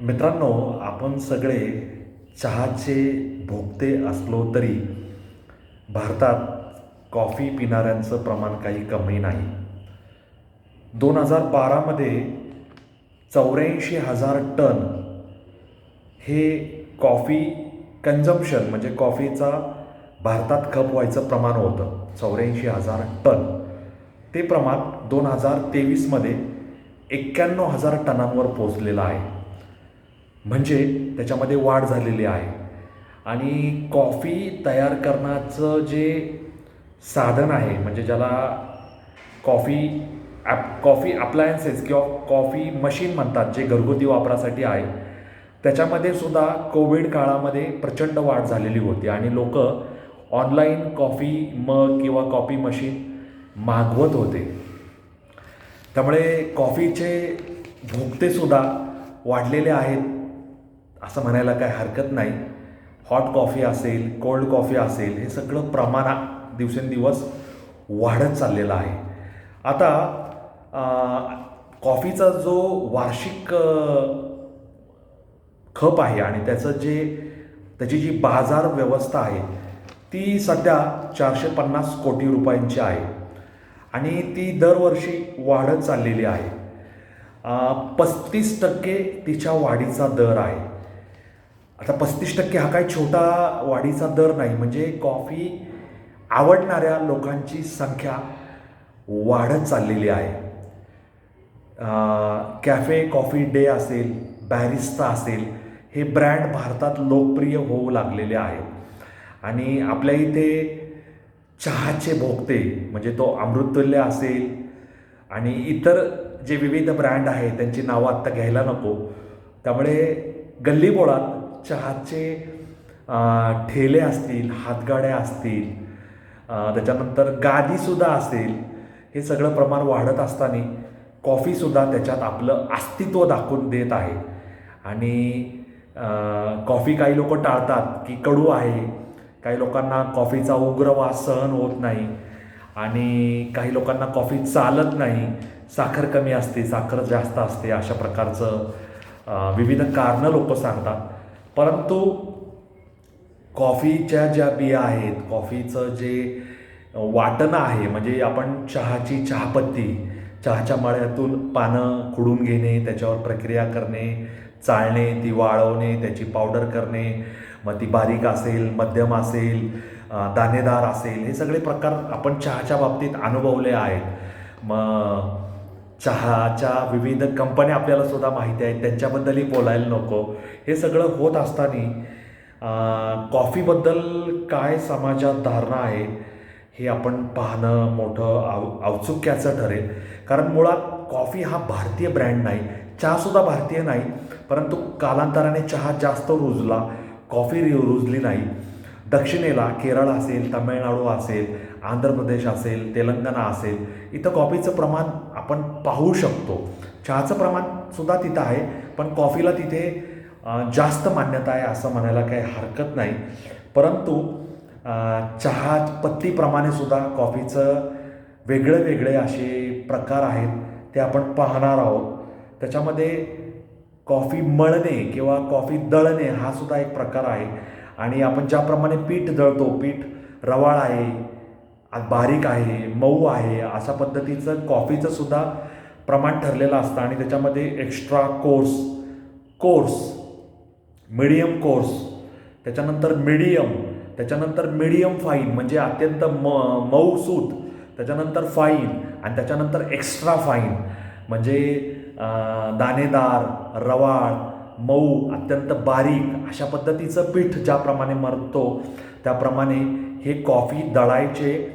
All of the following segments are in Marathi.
मित्रांनो आपण सगळे चहाचे भोगते असलो तरी भारतात कॉफी पिणाऱ्यांचं प्रमाण काही कमी नाही. दोन हजार बारामध्ये चौऱ्याऐंशी हजार टन हे कॉफी कन्झम्पशन म्हणजे कॉफीचा भारतात खप व्हायचं प्रमाण होतं. चौऱ्याऐंशी हजार टन. ते प्रमाण दोन हजार तेवीसमध्ये एक्क्याण्णव हजार टनांवर पोचलेलं आहे. म्हणजे त्याच्यामध्ये वाढ झालेली आहे. आणि कॉफी तयार करण्याचं जे साधन आहे म्हणजे ज्याला कॉफी ॲप कॉफी अप्लायन्सेस किंवा कॉफी मशीन म्हणतात जे घरगुती वापरासाठी आहे त्याच्यामध्ये सुद्धा कोविड काळामध्ये प्रचंड वाढ झालेली होती. आणि लोक ऑनलाईन कॉफी मग किंवा कॉफी मशीन मागवत होते. त्यामुळे कॉफीचे भोगतेसुद्धा वाढलेले आहेत. असं म्हणायला काय हरकत नाही. हॉट कॉफी असेल कोल्ड कॉफी असेल हे सगळं प्रमाण दिवसेंदिवस वाढत चाललेलं आहे. आता कॉफीचा जो वार्षिक खप आहे आणि त्याचं जे त्याची जी बाजार व्यवस्था आहे ती सध्या चारशे पन्नास कोटी रुपयांची आहे. आणि ती दरवर्षी वाढत चाललेली आहे. पस्तीस टक्के तिच्या वाढीचा दर आहे. आता पस्तीस टक्के हा काही छोटा वाढीचा दर नाही म्हणजे कॉफी आवडणाऱ्या लोकांची संख्या वाढत चाललेली आहे. कॅफे कॉफी डे असेल बॅरिस्ता असेल हे ब्रँड भारतात लोकप्रिय होऊ लागलेले आहेत आणि आपल्या इथे चहाचे भोगते म्हणजे तो अमृततुल्य असेल आणि इतर जे विविध ब्रँड आहेत त्यांची नावं आत्ता घ्यायला नको. त्यामुळे गल्लीबोळात चहाचे ठेले असतील हातगाड्या असतील त्याच्यानंतर गादीसुद्धा असेल हे सगळं प्रमाण वाढत असताना कॉफीसुद्धा त्याच्यात आपलं अस्तित्व दाखवून देत आहे. आणि कॉफी काही लोक टाळतात की कडू आहे. काही लोकांना कॉफीचा उग्र वास सहन होत नाही. आणि काही लोकांना कॉफी चालत नाही. साखर कमी असते साखर जास्त असते अशा प्रकारचं विविध कारणं लोक सांगतात. परंतु कॉफीच्या ज्या बिया आहेत कॉफीचं जे वाटणं आहे म्हणजे आपण चहाची चहापत्ती चहाच्या मळ्यातून पानं खुडून घेणे त्याच्यावर प्रक्रिया करणे चाळणे ती वाळवणे त्याची पावडर करणे मग ती बारीक असेल मध्यम असेल दाणेदार असेल हे सगळे प्रकार आपण चहाच्या बाबतीत अनुभवले आहेत. मग चहाच्या विविध कंपन्या आपल्याला सुद्धा माहिती आहेत. त्यांच्याबद्दलही बोलायला नको. हे सगळं होत असताना कॉफीबद्दल काय समाजात धारणा आहे हे आपण पाहणं मोठं आव औत्सुक्याचं ठरेल. कारण मुळात कॉफी हा भारतीय ब्रँड नाही. चहासुद्धा भारतीय नाही. परंतु कालांतराने चहा जास्त रुजला. कॉफी रि- रुजली नाही. दक्षिणेला केरळ असेल तामिळनाडू असेल आंध्र प्रदेश असेल तेलंगणा असेल इथं कॉफीचं प्रमाण आपण पाहू शकतो. चहाचं प्रमाण सुद्धा तिथं आहे पण कॉफीला तिथे जास्त मान्यता आहे असं म्हणायला काही हरकत नाही. परंतु चहा पत्तीप्रमाणे सुद्धा कॉफीचं वेगळे वेगळे असे प्रकार आहेत ते आपण पाहणार आहोत. त्याच्यामध्ये कॉफी मळणे किंवा कॉफी दळणे हा सुद्धा एक प्रकार आहे. आणि आपण ज्याप्रमाणे पीठ दळतो पीठ रवाळ आहे बारीक आहे मऊ आहे अशा पद्धतीचं कॉफीचं सुद्धा प्रमाण ठरलेलं असतं. आणि त्याच्यामध्ये extra course course medium course त्याच्यानंतर मिडियम त्याच्यानंतर मिडियम फाईन म्हणजे अत्यंत म मऊसूत त्याच्यानंतर फाईन आणि त्याच्यानंतर एक्स्ट्रा फाईन म्हणजे दाणेदार रवाळ मऊ अत्यंत बारीक अशा पद्धतीचं पीठ ज्याप्रमाणे मरतो त्याप्रमाणे हे कॉफी दळायचे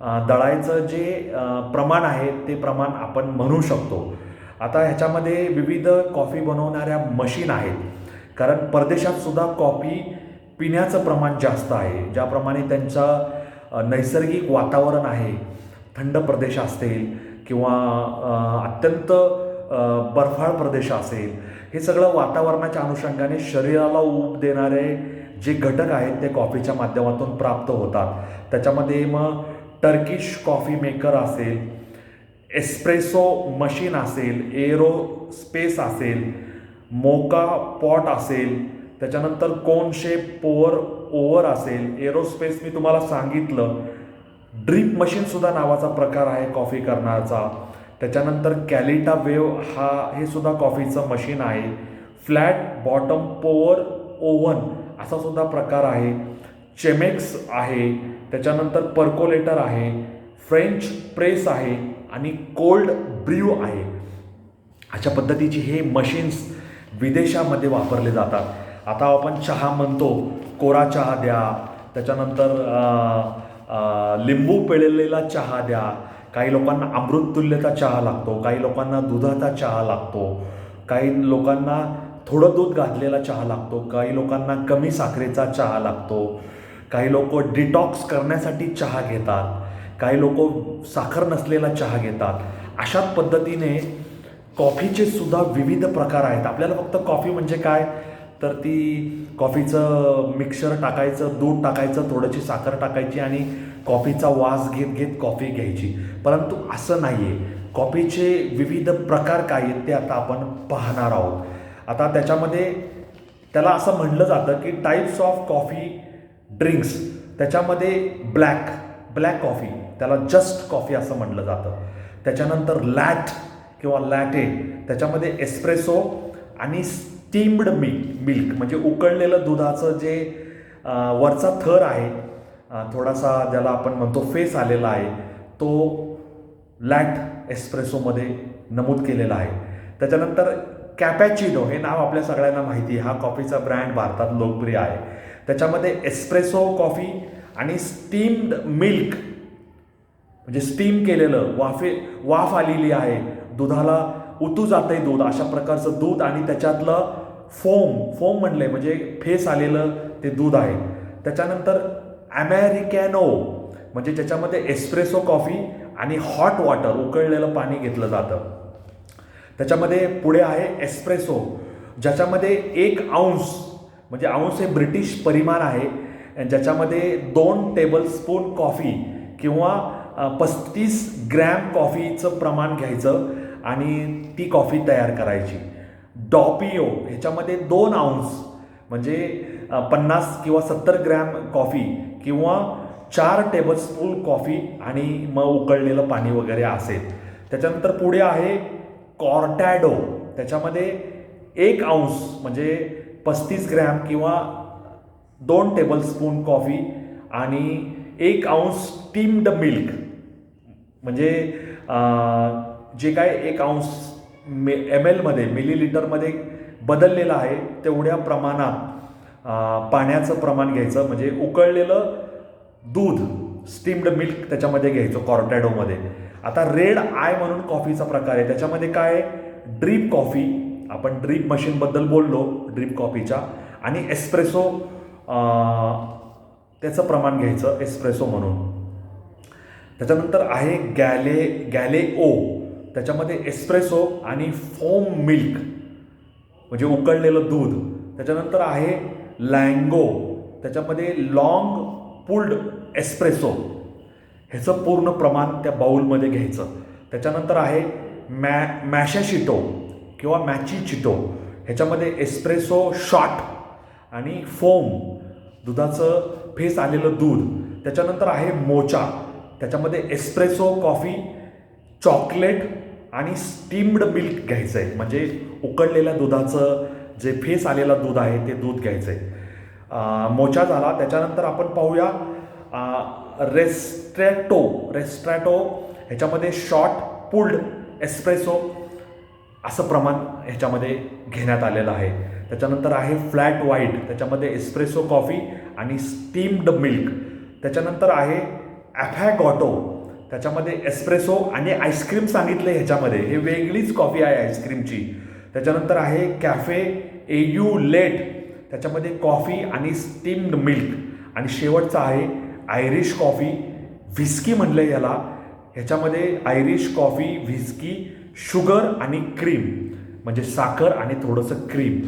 दळायचं जे प्रमाण आहे ते प्रमाण आपण म्हणू शकतो. आता ह्याच्यामध्ये विविध कॉफी बनवणाऱ्या मशीन आहेत. कारण परदेशात सुद्धा कॉफी पिण्याचं प्रमाण जास्त आहे. ज्याप्रमाणे त्यांचं नैसर्गिक वातावरण आहे थंड प्रदेश असेल किंवा अत्यंत बर्फाळ प्रदेश असेल हे सगळं वातावरणाच्या अनुषंगाने शरीराला ऊब देणारे जे घटक आहेत ते कॉफीच्या माध्यमातून प्राप्त होतात. त्याच्यामध्ये मग टर्किश कॉफी मेकर असेल एस्प्रेसो मशीन असेल एरो स्पेस असेल मोका पॉट असेल त्याच्यानंतर कोन शेप पोअर ओवर असेल एरोस्पेस मी तुम्हाला सांगितलं. ड्रीप मशीनसुद्धा नावाचा प्रकार आहे कॉफी करण्याचा. त्याच्यानंतर कॅलिटा वेव हा हे सुद्धा कॉफीचं मशीन आहे. फ्लॅट बॉटम पोअर ओव्हन असा सुद्धा प्रकार आहे. चेमेक्स आहे त्याच्यानंतर पर्कोलेटर आहे फ्रेंच प्रेस आहे आणि कोल्ड ब्र्यू आहे. अशा पद्धतीची हे मशीन्स विदेशामध्ये वापरले जातात. आता आपण चहा म्हणतो कोरा चहा द्या त्याच्यानंतर लिंबू पिळलेला चहा द्या. काही लोकांना अमृततुल्यचा चहा लागतो काही लोकांना दुधाचा चहा लागतो काही लोकांना थोडं दूध घातलेला चहा लागतो काही लोकांना कमी साखरेचा चहा लागतो. काही लोक डिटॉक्स करण्यासाठी चहा घेतात. काही लोक साखर नसलेला चहा घेतात. अशाच पद्धतीने कॉफीचे सुद्धा विविध प्रकार आहेत. आपल्याला फक्त कॉफी म्हणजे काय? तर ती कॉफीचं मिक्सर टाकायचं दूध टाकायचं थोडीशी साखर टाकायची आणि कॉफीचा वास घेत घेत कॉफी घ्यायची. परंतु असं नाही आहे कॉफीचे विविध प्रकार काय आहेत ते आता आपण पाहणार आहोत. आता त्याच्यामध्ये त्याला असं म्हणलं जातं की टाईप्स ऑफ कॉफी ड्रिंक्स. त्याच्यामध्ये ब्लॅक ब्लॅक कॉफी. त्याला जस्ट कॉफी असं म्हटलं जातं. त्याच्यानंतर लॅट किंवा लॅटे. त्याच्यामध्ये एस्प्रेसो आणि स्टीम्ड मिल्क मिल्क. म्हणजे उकळलेलं दुधाचं जे वरचा थर आहे थोडासा ज्याला आपण म्हणतो फेस आलेला आहे तो लॅट एस्प्रेसोमध्ये नमूद केलेला आहे. त्याच्यानंतर कॅपॅचिनो हे नाव आपल्या सगळ्यांना माहिती आहे. हा कॉफीचा ब्रँड भारतात लोकप्रिय आहे. त्याच्यामध्ये एस्प्रेसो कॉफी आणि स्टीम्ड मिल्क म्हणजे स्टीम केलेलं वाफे वाफ आलेली आहे. दुधाला उतू जाते दूध अशा प्रकारचं दूध आणि त्याच्यातलं फोम फोम म्हणले म्हणजे फेस आलेलं ते दूध आहे. त्याच्यानंतर अमेरिकॅनो म्हणजे ज्याच्यामध्ये एस्प्रेसो कॉफी आणि हॉट वॉटर उकळलेलं पाणी घेतलं जातं. त्याच्यामध्ये पुढे आहे एस्प्रेसो ज्याच्यामध्ये एक औंस म्हणजे आऊन्स हे ब्रिटिश परिमाण आहे. ज्याच्यामध्ये दोन टेबलस्पून कॉफी किंवा पस्तीस ग्रॅम कॉफीचं प्रमाण घ्यायचं आणि ती कॉफी तयार करायची. डॉपिओ ह्याच्यामध्ये दोन आऊन्स म्हणजे पन्नास किंवा सत्तर ग्रॅम कॉफी किंवा चार टेबलस्पून कॉफी आणि मग उकळलेलं पाणी वगैरे असेल. त्याच्यानंतर पुढे आहे कॉर्टॅडो त्याच्यामध्ये एक आऊन्स म्हणजे पस्तीस ग्रॅम किंवा दोन टेबलस्पून कॉफी आणि एक औंस स्टीम्ड मिल्क म्हणजे जे काय एक औंस मे एम एलमध्ये मिलीलिटरमध्ये बदललेलं आहे तेवढ्या प्रमाणात पाण्याचं प्रमाण घ्यायचं. म्हणजे उकळलेलं दूध स्टीम्ड मिल्क त्याच्यामध्ये घ्यायचं कॉर्टॅडोमध्ये आता रेड आय म्हणून कॉफीचा प्रकार आहे. त्याच्यामध्ये काय ड्रीप कॉफी आपण ड्रीप मशीनबद्दल बोललो ड्रीप कॉफीच्या आणि एस्प्रेसो त्याचं प्रमाण घ्यायचं एस्प्रेसो म्हणून. त्याच्यानंतर आहे गॅले गॅले ओ त्याच्यामध्ये एस्प्रेसो आणि फोम मिल्क म्हणजे उकळलेलं दूध. त्याच्यानंतर आहे लँगो त्याच्यामध्ये लाँग पुल्ड एस्प्रेसो ह्याचं पूर्ण प्रमाण त्या बाऊलमध्ये घ्यायचं. त्याच्यानंतर आहे मॅ मॅशॅशिटो किंवा मॅची चिटो ह्याच्यामध्ये एस्प्रेसो शॉट आणि फोम दुधाचं फेस आलेलं दूध त्याच्यानंतर आहे मोचा त्याच्यामध्ये एस्प्रेसो कॉफी चॉकलेट आणि स्टीम्ड मिल्क घ्यायचं आहे. म्हणजे उकडलेल्या दुधाचं जे फेस आलेलं दूध आहे ते दूध घ्यायचं आहे. मोचा झाला. त्याच्यानंतर आपण पाहूया रेस्ट्रॅटो रेस्ट्रॅटो ह्याच्यामध्ये शॉर्ट पुल्ड एस्प्रेसो असं प्रमाण ह्याच्यामध्ये घेण्यात आलेलं आहे. त्याच्यानंतर आहे फ्लॅट व्हाईट त्याच्यामध्ये एस्प्रेसो कॉफी आणि स्टीम्ड मिल्क. त्याच्यानंतर आहे ॲफॅगॉटो त्याच्यामध्ये एस्प्रेसो आणि आईस्क्रीम सांगितलं ह्याच्यामध्ये. हे वेगळीच कॉफी आहे आईस्क्रीमची. त्याच्यानंतर आहे कॅफे एयू लेट त्याच्यामध्ये कॉफी आणि स्टीम्ड मिल्क. आणि शेवटचा आहे आयरिश कॉफी व्हिस्की म्हणलं याला. ह्याच्यामध्ये आयरिश कॉफी व्हिस्की शुगर आणि क्रीम म्हणजे साखर आणि थोडंसं क्रीम.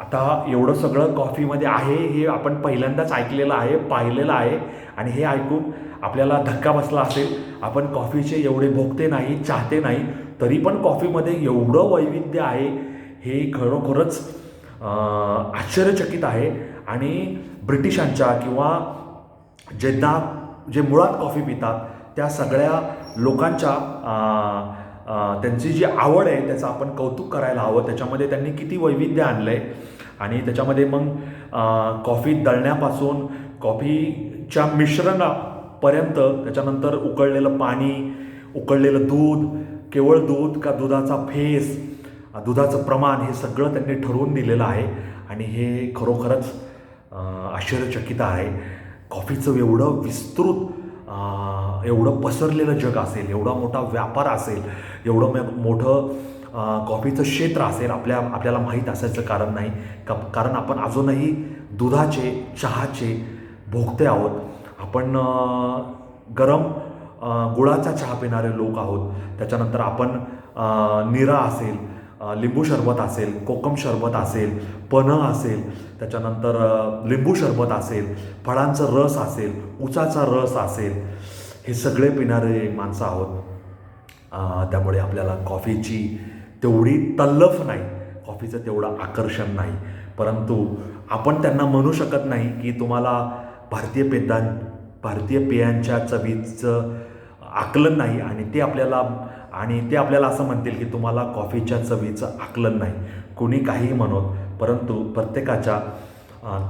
आता एवढं सगळं कॉफीमध्ये आहे हे आपण पहिल्यांदाच ऐकलेलं आहे पाहिलेलं आहे. आणि हे ऐकून आपल्याला धक्का बसला असेल आपण कॉफीचे एवढे भोगते नाही चाहते नाही तरी पण कॉफीमध्ये एवढं वैविध्य आहे हे खरोखरच आश्चर्यचकित आहे. आणि ब्रिटिशांच्या किंवा जे जे मुळात कॉफी पितात त्या सगळ्या लोकांच्या त्यांची जी आवड आहे त्याचं आपण कौतुक करायला हवं. त्याच्यामध्ये त्यांनी किती वैविध्य आणलं आहे आणि त्याच्यामध्ये मग कॉफी दळण्यापासून कॉफीच्या मिश्रणापर्यंत त्याच्यानंतर उकळलेलं पाणी उकळलेलं दूध केवळ दूध का दुधाचा फेस दुधाचं प्रमाण हे सगळं त्यांनी ठरवून दिलेलं आहे. आणि हे खरोखरच आश्चर्यचकित आहे. कॉफीचं एवढं विस्तृत एवढं पसरलेलं जग असेल एवढा मोठा व्यापार असेल एवढं मोठं कॉफीचं क्षेत्र असेल आपल्या आपल्याला माहीत असायचं कारण नाही. का कारण आपण अजूनही दुधाचे चहाचे भोगते आहोत. आपण गरम गुळाचा चहा पिणारे लोक आहोत. त्याच्यानंतर आपण निरा असेल लिंबू सरबत असेल कोकम सरबत असेल पन्ह असेल त्याच्यानंतर लिंबू सरबत असेल फळांचा रस असेल उसाचा रस असेल हे सगळे पिणारे माणसं आहोत. त्यामुळे आपल्याला कॉफीची तेवढी तल्लफ नाही कॉफीचं तेवढं आकर्षण नाही. परंतु आपण त्यांना म्हणू शकत नाही की तुम्हाला भारतीय पेदां भारतीय पेयांच्या चवीचं आकलन नाही आणि ते आपल्याला आणि ते आपल्याला असं म्हणतील की तुम्हाला कॉफीच्या चवीचं आकलन नाही. कोणी काहीही म्हणत परंतु प्रत्येकाच्या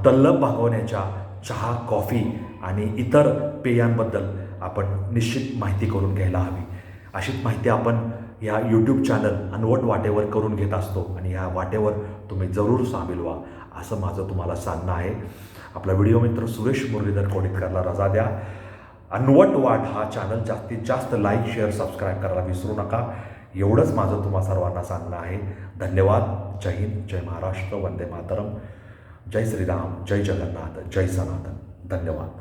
तल्लब भागवण्याच्या चहा कॉफी आणि इतर पेयांबद्दल आपण निश्चित माहिती करून घ्यायला हवी. अशीच माहिती आपण या यूट्यूब चॅनल अनवट वाटेवर करून घेत असतो आणि ह्या वाटेवर तुम्ही जरूर सामील व्हा असं माझं तुम्हाला सांगणं आहे. आपला व्हिडिओ मित्र सुरेश मुरलीधर कोडितकरला रजा द्या. अनवट वाट हा चॅनल जास्तीत जास्त लाईक शेअर सबस्क्राईब करायला विसरू नका. एवढंच माझं तुम्हा सर्वांना सांगणं आहे. धन्यवाद. जय हिंद जय महाराष्ट्र. वंदे मातरम. जय श्रीराम. जय जगन्नाथ. जय सनातन. धन्यवाद.